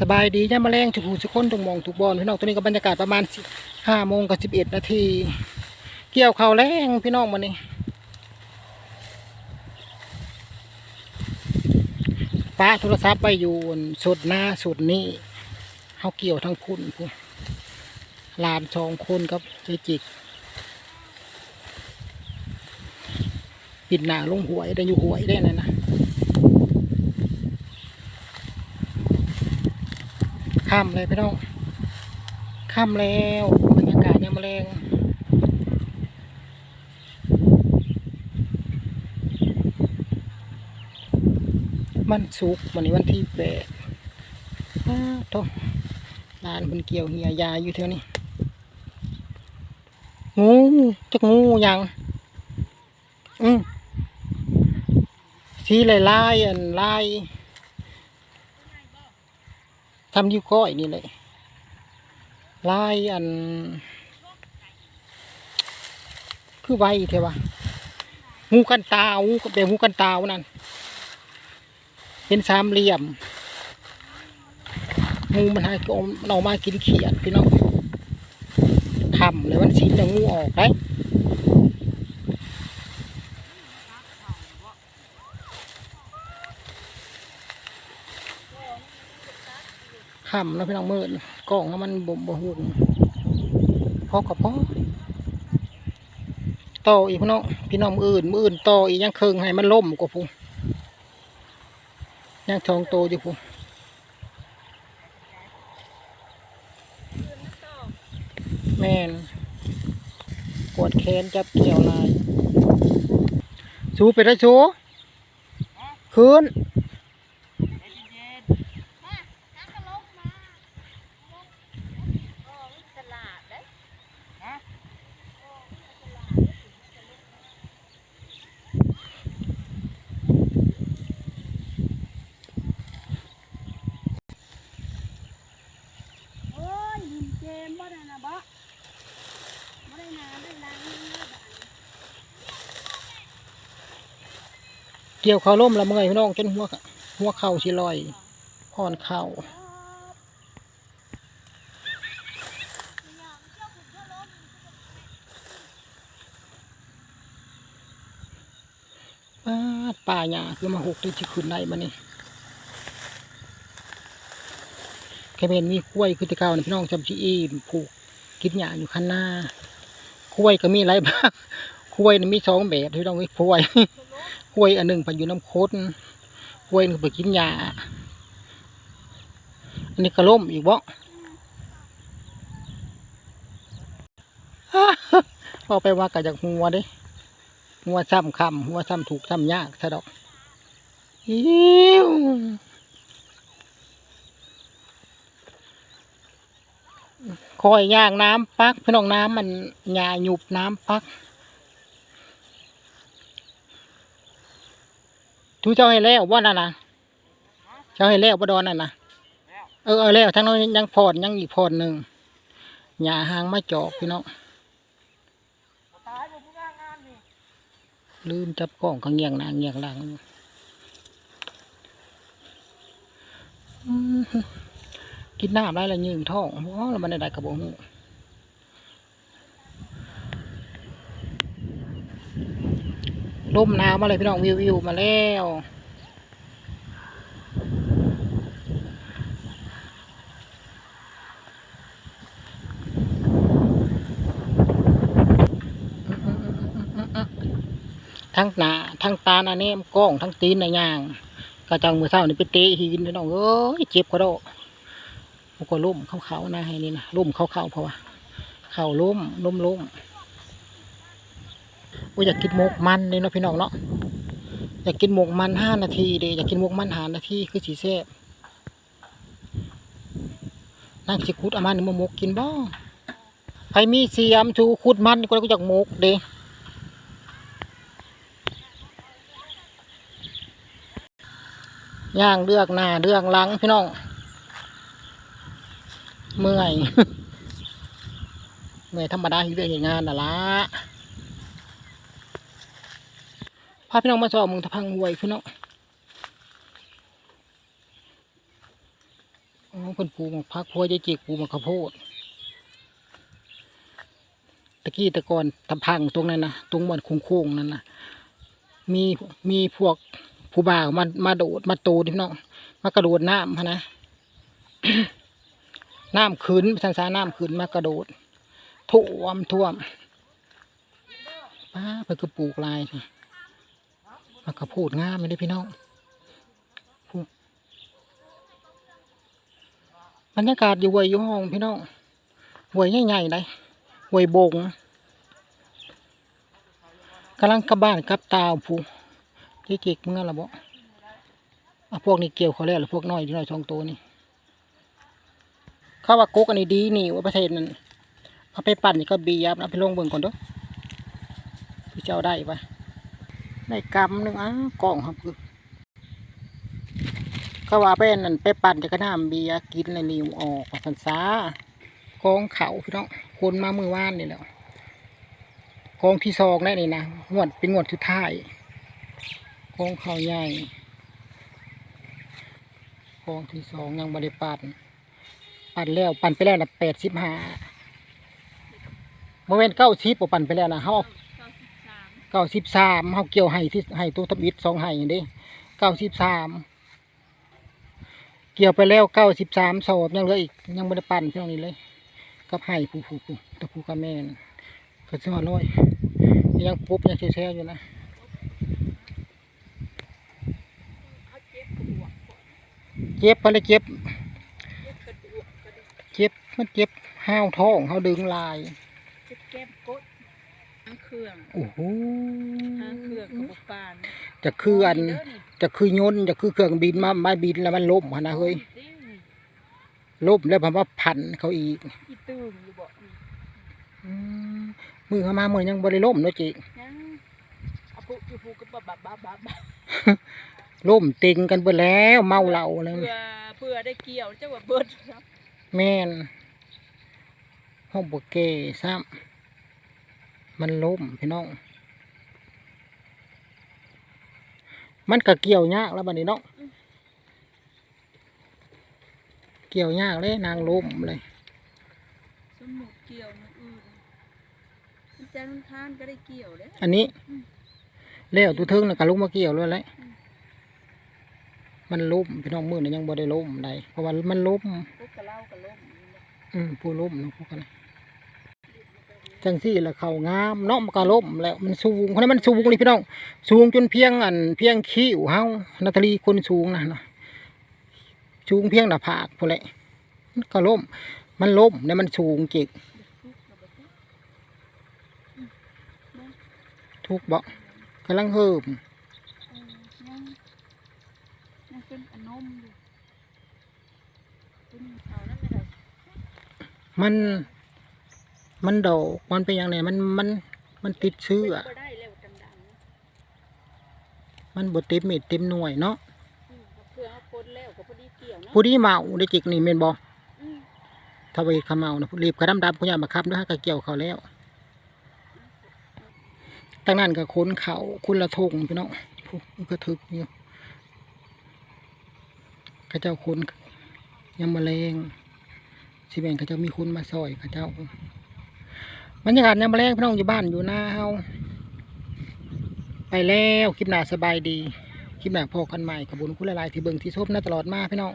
สบายดีย่ามาแรงทุกหูทุกคนทุกมองทุกบอลพี่น้องตัวนี้ก็บรรยากาศประมาณห้าโมงกับสิบเอ็ดนาทีเกี่ยวเขาแรงพี่น้องมันนี่ป้าโทรศัพท์ไปอยู่สุดหน้าสุดนี้เขาเกี่ยวทั้งคุณพูหลานสองคนกับเจจิกปิดหน้าลงหวยได้อยู่หวยได้นะนะ ค่ำเลยพี่น้องค่ำแล้วบรรยากาศยังมาแรงมันสุกวันนี้วันที่แปดอ้าวโตร้านมันเกี่ยวเหียยาอยู่เท่านี้งูจักงูยังอืมสีลายลายอันลาย ทำยิ้วก้อยนี่เลยลายอัน คือไวเทวะงูกันตางูก็เป็นงูกันตาวนั่นเป็นสามเหลี่ยมงูมันหายก็มันออกมากินเขียดพี่น้องทำเลยมันสีจะงูออกได้ ค่ำแล้วพี่น้องมืดกล้องแล้วมันบ่บ่หุ่นพอกับพอต่ออีกพี่น้องพี่น้องมืออื่นมืออื่นต่ออีกยังเคิงให้มันล่มกว่าพูยังทองโตอยู่พูแม่นปวดแขนจับเกี่ยวลายสูไปได้สูคืน โอ้ยลินเกมบ่ได้นะบ่บ่ได้นาได้นางนี่นะบ่ เกี่ยวเขาวล่มละเมื่อยพี่น้องจนหัวกะหัวเข่าชิลอยพอนเข่าป้าป่าหญ้าคือมาหกได้ที่ขึ้นได้มานี่แค่เป็นมีกล้วยคือตะเกานพี่น้องจำชีอีผูกกินหญ้าอยู่ข้างหน้ากล้วยก็มีหลายบ้างกล้วยมีสองแบบพี่น้องไว้กล้วย กล้วยอันหนึ่งไปอยู่น้ำโคตรกล้วยนึงไปกินหญ้าอันนี้ก็ล่มอีกบ่เอาไปว่ากับจากหัวด้หัวซ้ำคำหัวซ้ำถูกซ้ำยากซะดอกอิ้วคอยย่างน้ำปักพี่น้องน้ำมันหญ้าหยุบน้ำปัก ทูเจ้าให้แล้วว่านั่นนะเจ้าให้แล้วบ่ดอนนั่นนะเออเอาแล้วทั้งนั้นยังพอดยังอีกพอดหนึ่งหญ้าหางมาจอกพี่น้องลืมจับกล้องเขาเงียงน้าเงียงหลังกินน้ำไรละยืงท้องโอ้แล้วมันได้กระบอก ลมหนาวมาเลยพี่น้องวิววิวมาแล้วทั้งหนาทั้งตาหนาเนมกล้องทั้งตีนในยางกระจังมือเศร้านี่ไปเตะหินพี่น้องเอ้ยเจ็บกระโดดมันก็ล่มเขาเขาๆนะให้นี่นะล่มเขาเขาๆเพราะว่าเข่าล่มล่มล่ม ว่าอยากกินหมกมันเลยเนาะพี่น้องเนาะอยากกินหมกมันห้านาทีเดยอยากกินหมกมันหานาทีคือสีแซ่บนั่งสิคุดอามันนี่มาหมกกินบ้างใครมีเสียมชูคุดมันก็อยากหมกเด้ย่างเลือกหน้าเลือกหลังพี่น้องเมื่อยเมื่อยธรรมดาที่เรื่องงานน่ะละ พาพี่น้องมาสอบมึงทะพังหวยพี่น้องอ๋อเพิ่นปลูกหมากพักพัวใจจิกปลูกหมากข้าวโพดตะกี้ตะกอนตะพังตรงนั้นนะตรงมันโค้งๆนั่นนะมีมีพวกผู้บ่าวมามาโดดมาโตดิพี่น้องมากระโดดน้ำพะนะน้ำขึ้นสันสาน้ำขึ้นมากระโดดท่วมท่วมป้าเพิ่นก็ปลูกลายนี่ากระพูดงามไม่ได้พี่น้องพูดบรรยากาศอยู่เวยอยู่ห้องพี่น้องเวยใหญ่ๆเลยเวยบงกำลังกลับบ้านกลับตาผู้ที่จิกเมื่อละบ่อะพวกนี้เกี่ยวเขาแล้วหรือพวกน้อยที่น้อยสองตัวนี่เขาว่ากุ๊กอันนี้ดีนี่ว่าประเทศนั้นเอาไปปั่นนี่ก็บียับนะไปลงเบิ่งก่อนเด้วยพี่เจ้าได้ปะ ได้กำหนึ่งอ้าวกล่องครับคือเขาว่าไปนั่นไปปั่นจะกระน้ำเบียกินในนิวออกสันซากองเขาพี่น้องคนมามือว่านนี่แหล้วกองที่สองได้นี่นะงวดเป็นงวดสุดท้ายกองเขาใหญ่กองที่สองยังบริปั่นปั่นแล้วปั่นไปแล้วนะแปดสิบห้าโมเมนต์เก้าสิบปั่นไปแล้วนะเขา เก้าสิบสามเขาเกี่ยวไห้ที่ไห้ตัวทบิดสองไห้เด้เก้าสิบสามเกี่ยวไปแล้วเก้าสิบสามสอบยังเหลืออีกยังไม่ได้ปั่นเท่านี้เลยกับไห้ผู้ผู้ผู้ตะผู้กับแม่นก็เสื้อร้อยยังปุ๊บยังแช่ๆอยู่นะเจ็บไปเลยเจ็บ เจ็บมันเจ็บห้าวท้องเขาดึงลาย จะเก็บกดหาง เครื่องโอ้โหหางเครื่องกับบุปานจะคืออันเด้นี่จะคือยนต์จะคือเครื่องบินมามาบินแล้วมันล่มหั่นนะเฮ้ยนี่นี่ล่มแล้วผมว่าพันเขาอีกอีตื้มอยู่บ่นี่อืมมือเขามาเมื่อยังบริล่มเนาะจิยังเอาปุอยู่ปุก็บับบับบับบับบับล่มติงกันไปแล้วเมาเหล้าเลยเพื่อเพื่อได้เกี่ยวเจ้าว่าเบิดครับแม่นห้องบกเกซ้ำ มันล่มพี่น้อง มันก็เกี่ยวยากแล้วบัดนี้เนาะเกี่ยวยากเลยนางล่มเลยสมุดเกี่ยวมันอื่นมันจันทร์มันค้านก็ได้เกี่ยวเด้อันนี้แล้วตัวเทิงน่ะก็ลงมาเกี่ยวเลยแหละมันล้มพี่น้องมือน่ะยังบ่ได้ล้มใดเพราะว่ามันล้มพวกกระเล่ากระล่มนี่แหละอืมผู้ล้มเนาะพวกกัน จังซี่ละเขางามเนาะมันก็ล้มแล้วมันสูงเพราะนั้นมันสูงเลยพี่น้องสูงจนเพียงอันเพียงคิ้วเฮานาตาลีคนสูงนะนะสูงเพียงหน้าผากพุ่นแหละมันก็ล้มมันล้มแล้วมันสูงจิกทุกบ่กำลังเฮิมเออยัน มันมันดอกมันเป็นอย่างไรมันมันมันติดเชื้อบ่ได้แล้วดังๆนะมันบดเต็มเม็ดเต็มหน่วยเนาะอืมเพื่อเอาคนแล้วก็พอดีเกี่ยวนะผู้ที่เมาได้จิกนี่เมนบออืมถ้าไปขมาเมานะรีบกระดำดำผู้ใหญ่มาครับด้วยฮะก็เกี่ยวเขาแล้วตั้งนั้นก็ค้นเขาคุณละทงพี่น้องผู้มันก็ถึกอยู่เข้าเจ้าคนยำมะเร็งสิแบ่งเข้าเจ้ามีคุณมาซอยเข้าเจ้า บรรยากาศยำมะเร็งพี่น้องอยู่บ้านอยู่หน้าเฮาไปแล้วคลิปหน้าสบายดี คลิปหน้าพอกันใหม่ขอบคุณคุณหลายๆที่เบิ่งที่ชมนะตลอดมาพี่น้อง